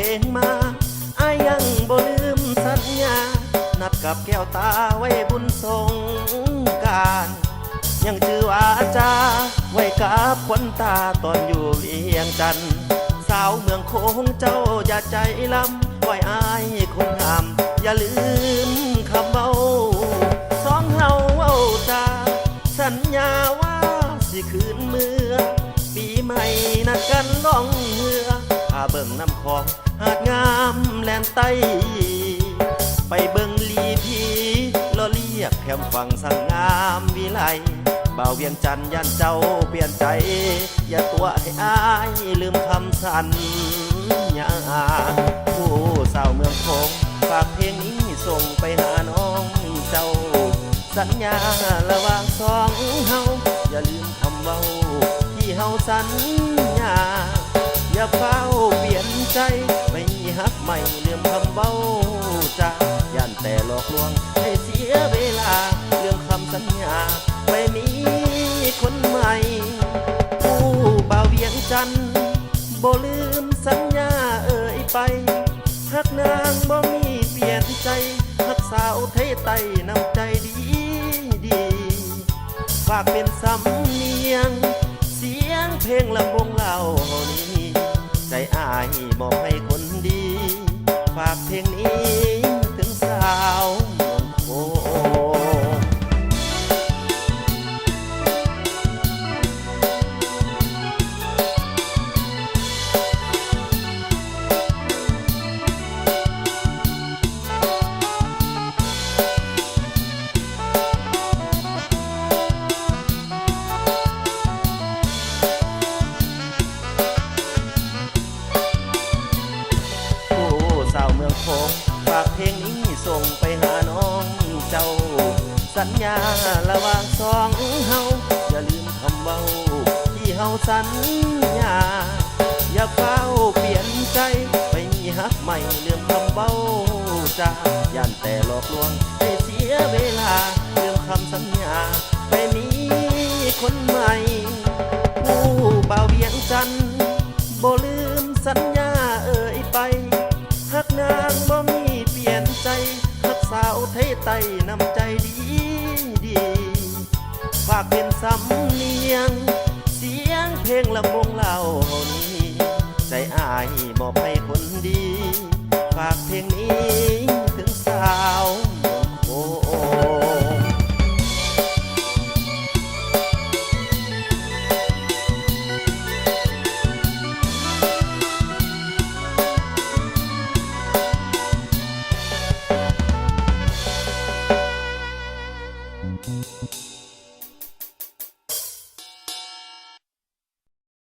เพลงมาอายยังบ่ลืมสัญญา นัดกับแก้วตาไว้บุญสงการ ยังชื่อว่าจา ไว้กับควันตาตอนอยู่เวียงจันทน์สาวเมืองโคงเจ้าอย่าใจลำไว้อายคนงาม อย่าลืมคำเบาสองเฮาเว้าจาสัญญาว่าสิคืนเมื่อ ปีใหม่นัดกันล่องเรือพาเบิ่งน้ำคลอง หาดงามแลนไตไปเบิงลีพีล้อเลียกแคมฝั่งสังงามวิไลบ่าวเวียงจันยันเจ้าเปลี่ยนใจ อย่าตัวให้อายลืมคำสัญญาผู้สาวเมืองคงฝากเพลงนี้ส่งไปหาน้องเจ้า สัญญาระหว่างสองเฮาอย่าลืมคำเว้าที่เฮาสัญญา ไม่มีฮักใหม่เรื่องคำเบ้าจ้าย่านแต่หลอกลวงให้เสียเวลาเรื่องคำสัญญา ไม่มีคนใหม่ผู้บ่าวเวียงจันบ่ลืมสัญญาเอ่ยไปฮักนางบ่มีเปลี่ยนใจฮักสาวไทยไต้น้ำใจดีดีฝากเป็นสำเนียง เสียงเพลงลำวงเล่านี้ ใจอายมอบให้ คนดีฝากเพลงนี้ คงฝากเพลงนี้ส่งไปหาน้องเจ้า สัญญาระหว่างสองเฮาอย่าลืมคำเว้าที่เฮาสัญญา อย่าเฝ้าเปลี่ยนใจไปมีฮักใหม่เรื่องคำเบ้าจ้าย่านแต่หลอกลวงให้เสียเวลา เรื่องคำสัญญาไปมี สำเนียง เสียงเพลงละวงเล่าหนี้ใจอายมอบให้คนดี ฝากเพลงนี้ถึงสาวโอโอうん。